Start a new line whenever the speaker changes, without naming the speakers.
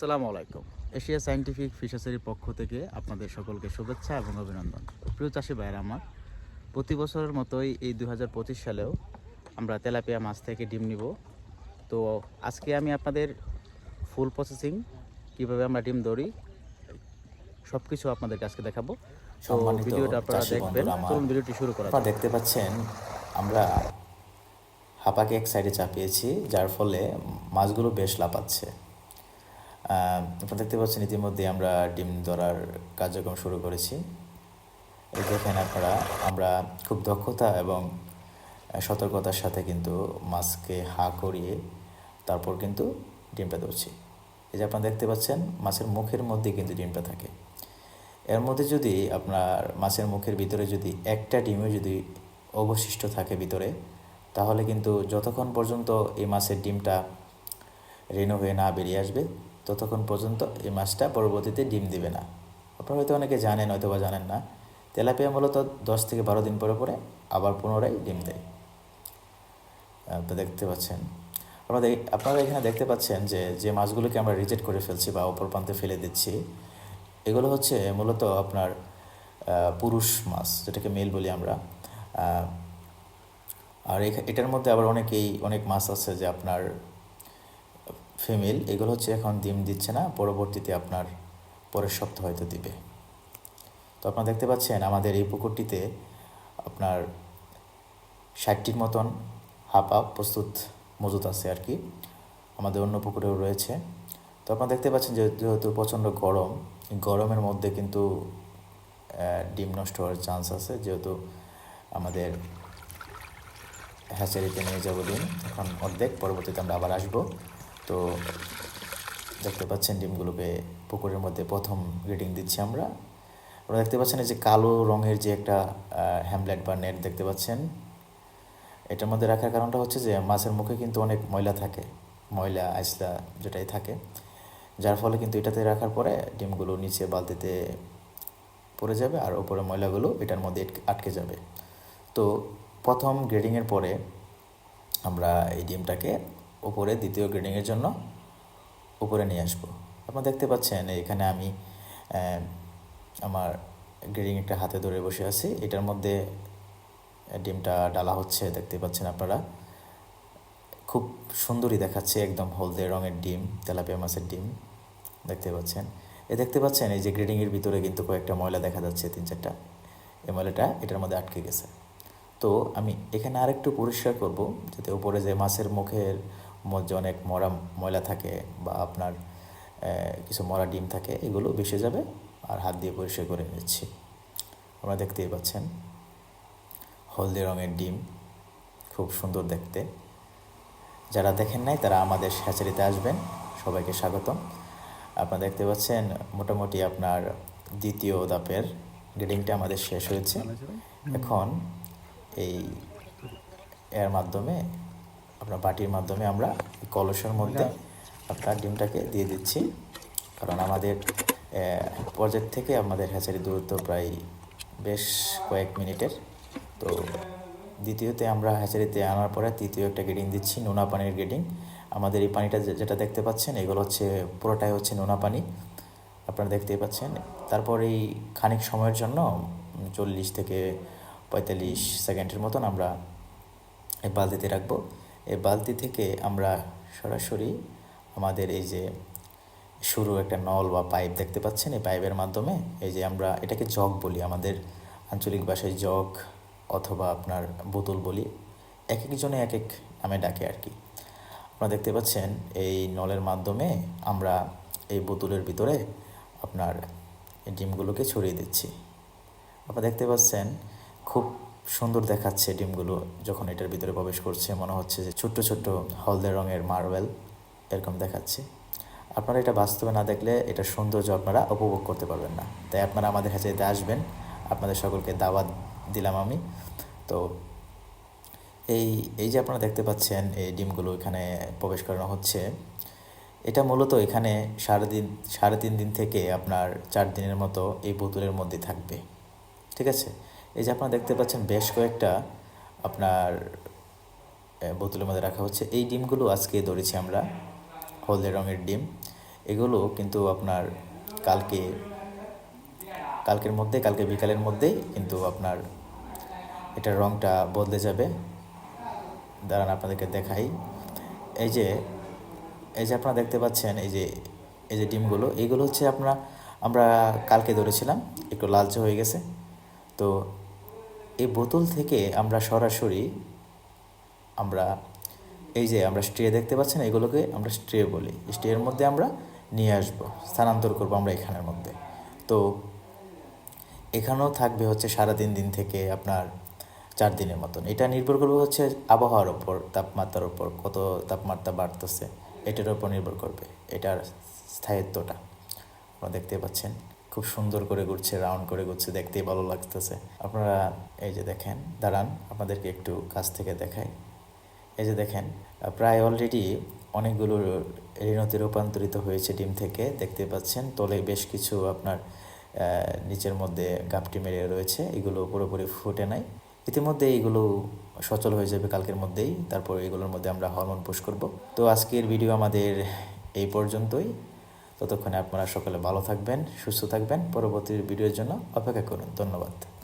আসসালামু আলাইকুম। Asia scientific ফিশার্সের পক্ষ থেকে আপনাদের সকলকে শুভেচ্ছা এবং অভিনন্দন। প্রিয় চাষি ভাইয়ের আমার প্রতি বছরের মতোই এই দু হাজার পঁচিশ সালেও আমরা তেলাপিয়া মাছ থেকে ডিম নিব। তো আজকে আমি আপনাদের ফুল প্রসেসিং কীভাবে আমরা ডিম ধরি সব কিছু আপনাদেরকে আজকে দেখাবো। ভিডিওটা আপনারা দেখবেন। চলুন ভিডিওটি শুরু করা
দেখতে পাচ্ছেন আমরা হাঁপাকে এক সাইডে চাপিয়েছি যার ফলে মাছগুলো বেশ লাপাচ্ছে আপনারা দেখতে পাচ্ছেন ইতিমধ্যে আমরা ডিম ধরার কার্যক্রম শুরু করেছি। এই দেখেন আপনারা, আমরা খুব দক্ষতা এবং সতর্কতার সাথে কিন্তু মাছকে হা করিয়ে তারপর কিন্তু ডিমটা ধরছি। এই যে আপনারা দেখতে পাচ্ছেন, মাছের মুখের মধ্যে কিন্তু ডিমটা থাকে। এর মধ্যে যদি আপনার মাছের মুখের ভিতরে যদি একটা ডিমও যদি অবশিষ্ট থাকে ভিতরে, তাহলে কিন্তু যতক্ষণ পর্যন্ত এই মাছের ডিমটা রেনো হয়ে না বেরিয়ে আসবে ততক্ষণ পর্যন্ত এই মাছটা পরবর্তীতে ডিম দিবে না। আপনারা হয়তো অনেকে জানেন হয়তো বা জানেন না, তেলাপিয়া মূলত দশ থেকে বারো দিন পরে পরে আবার পুনরায় ডিম দেয়। আপনারা দেখতে পাচ্ছেন। দেখ- আপনারা এখানে দেখতে পাচ্ছেন যে যে মাছগুলোকে আমরা রিজেক্ট করে ফেলছি বা অপর প্রান্তে ফেলে দিচ্ছি, এগুলো হচ্ছে মূলত আপনার পুরুষ মাছ, যেটাকে মেল বলি আমরা। আর এটার মধ্যে আবার অনেকেই, অনেক মাছ আছে যে আপনার ফিমেল এগুলো হচ্ছে এখন ডিম দিচ্ছে না, পরবর্তীতে আপনার পরের সপ্তাহ হয়তো দিবে। তো আপনারা দেখতে পাচ্ছেন, আমাদের এই পুকুরটিতে আপনার ষাটটির মতন হাপা প্রস্তুত মজুত আছে আর কি, আমাদের অন্য পুকুরেও রয়েছে। তো আপনারা দেখতে পাচ্ছেন যেহেতু প্রচণ্ড গরম, গরমের মধ্যে কিন্তু ডিম নষ্ট হওয়ার চান্স আছে, যেহেতু আমাদের হ্যাচারিতে নিয়ে যাব ডিম, এখন অর্ধেক, পরবর্তীতে আমরা আবার আসব। তো দেখতে পাচ্ছেন ডিমগুলোকে পুকুরের মধ্যে প্রথম গ্রেডিং দিচ্ছি আমরা। আপনারা দেখতে পাচ্ছেন এই যে কালো রঙের যে একটা হ্যামলেট বা নেট দেখতে পাচ্ছেন। এটার মধ্যে রাখার কারণটা হচ্ছে যে মাছের মুখে কিন্তু অনেক ময়লা থাকে, ময়লা, আইসলা যেটাই থাকে। যার ফলে কিন্তু এটাতে রাখার পরে ডিমগুলো নিচে বালতিতে পড়ে যাবে আর ওপরে ময়লাগুলো এটার মধ্যে আটকে- আটকে যাবে। তো প্রথম গ্রেডিংয়ের পরে আমরা এই ডিমটাকে উপরে দ্বিতীয় গ্রেডিংয়ের জন্য উপরে নিয়ে আসব। আপনারা দেখতে পাচ্ছেন এখানে আমি আমার গ্রেডিং একটা হাতে ধরে বসে আছি। এটার মধ্যে ডিমটা ডালা হচ্ছে, দেখতে পাচ্ছেন আপনারা। খুব সুন্দরই দেখাচ্ছে, একদম হলদে রঙের ডিম, তেলাপিয়া মাছের ডিম, দেখতে পাচ্ছেন। এ দেখতে পাচ্ছেন এই যে গ্রেডিংয়ের ভিতরে কিন্তু কয়েকটা ময়লা দেখা যাচ্ছে, তিন চারটা। এই ময়লাটা এটার মধ্যে আটকে গেছে। তো আমি এখানে আরেকটু পরিষ্কার করব, যাতে উপরে যে মাছের মুখের মধ্যে অনেক মরা ময়লা থাকে বা আপনার কিছু মরা ডিম থাকে, এগুলো ভেসে যাবে আর হাত দিয়ে পরিষ্কার করে নিচ্ছি। আপনারা দেখতেই পাচ্ছেন, হলদে রঙের ডিম, খুব সুন্দর দেখতে। যারা দেখেন নাই, তারা আমাদের হ্যাচারিতে আসবেন, সবাইকে স্বাগতম। আপনারা দেখতে পাচ্ছেন, মোটামুটি আপনার দ্বিতীয় ধাপের গ্রেডিংটা আমাদের শেষ হয়েছে। এখন এই এর মাধ্যমে আপনার বাটির মাধ্যমে আমরা কলসের মধ্যে আপনার ডিমটাকে দিয়ে দিচ্ছি। কারণ আমাদের প্রজেক্ট থেকে আমাদের হ্যাচারি দূরত্ব প্রায় বেশ কয়েক মিনিটের। তো দ্বিতীয়তে আমরা হ্যাচারিতে আনার পরে তৃতীয় একটা গ্রেডিং দিচ্ছি, নোনা পানির গ্রেডিং আমাদের এই পানিটা যেটা দেখতে পাচ্ছেন, এগুলো হচ্ছে, পুরোটাই হচ্ছে নোনা পানি। আপনারা দেখতেই পাচ্ছেন। তারপর এই খানিক সময়ের জন্য চল্লিশ থেকে পঁয়তাল্লিশ সেকেন্ডের মতন আমরা এই বালতিতে রাখব। এই বালতি থেকে আমরা সরাসরি আমাদের এই যে শুরু একটা নল বা পাইপ দেখতে পাচ্ছেন? এই পাইপের মাধ্যমে এই যে আমরা এটাকে জগ বলি, আমাদের আঞ্চলিক ভাষায় জগ অথবা আপনার বোতল বলি। এক একজনে এক এক নামে ডাকে আর কি। আপনারা দেখতে পাচ্ছেন এই নলের মাধ্যমে আমরা এই বোতলের ভিতরে আপনার ডিমগুলোকে ছড়িয়ে দিচ্ছি। আপনারা দেখতে পাচ্ছেন খুব সুন্দর দেখাচ্ছে ডিমগুলো যখন এটার ভিতরে প্রবেশ করছে, মনে হচ্ছে যে ছোট্ট ছোট্ট হলদে রঙের মার্বেল এরকম দেখাচ্ছে। আপনারা এটা বাস্তবে না দেখলে এটা সৌন্দর্য আপনারা উপভোগ করতে পারবেন না। তাই আপনারা আমাদের হ্যাচারিতে আসবেন। আপনাদের সকলকে দাওয়াত দিলাম আমি। তো এই এই যে আপনারা দেখতে পাচ্ছেন এই ডিমগুলো এখানে প্রবেশ করানো হচ্ছে, এটা মূলত এখানে সাড়ে দিন সাড়ে তিন দিন থেকে আপনার চার দিনের মতো এই বোতলের মধ্যে থাকবে। ঠিক আছে? এই যে আপনারা দেখতে পাচ্ছেন বেশ কয়েকটা আপনার বোতলের মধ্যে রাখা হচ্ছে। এই ডিমগুলো আজকে ধরেছি আমরা, হলদে রঙের ডিম। এগুলো কিন্তু আপনার কালকে, কালকের মধ্যে, কালকে বিকালের মধ্যেই কিন্তু আপনার এটার রঙটা বদলে যাবে। দাঁড়ান, আপনাদেরকে দেখাই। এই যে এই যে আপনারা দেখতে পাচ্ছেন, এই যে এই যে ডিমগুলো এইগুলো হচ্ছে আপনারা, আমরা কালকে ধরেছিলাম, একটু লালচে হয়ে গেছে। তো এই বোতল থেকে আমরা সরাসরি আমরা এই যে আমরা স্ট্রে দেখতে পাচ্ছেন, এগুলোকে আমরা স্ট্রে বলি। স্ট্রের মধ্যে আমরা নিয়ে আসব, স্থানান্তর করব আমরা এখানের মধ্যে। তো এখানেও থাকবে হচ্ছে সারা তিন দিন থেকে আপনার চার দিনের মতন। এটা নির্ভর করবে হচ্ছে আবহাওয়ার ওপর, তাপমাত্রার ওপর, কত তাপমাত্রা বাড়তেছে, এটার ওপর নির্ভর করবে, এটার স্থায়িত্বটা। আপনারা দেখতে পাচ্ছেন। খুব সুন্দর করে ঘুরছে রাউন্ড করে ঘুরছে, দেখতেই ভালো লাগতেছে। আপনারা এই যে দেখেন, দাঁড়ান, আপনাদেরকে একটু কাছ থেকে দেখাই। এই যে দেখেন প্রায় অলরেডি অনেকগুলো রেণুতে রূপান্তরিত হয়েছে ডিম থেকে, দেখতে পাচ্ছেন, তলে বেশ কিছু আপনার নিচের মধ্যে গাপটি মেরে রয়েছে, এগুলো পুরোপুরি ফুটে নাই। ইতিমধ্যে এইগুলো সচল হয়ে যাবে কালকের মধ্যেই, তারপর এগুলোর মধ্যে আমরা হরমোন পুশ করব। তো আজকের ভিডিও আমাদের এই পর্যন্তই। ততক্ষণে আপনারা সকলে ভালো থাকবেন সুস্থ থাকবেন। পরবর্তী ভিডিওর জন্য অপেক্ষা করুন। ধন্যবাদ।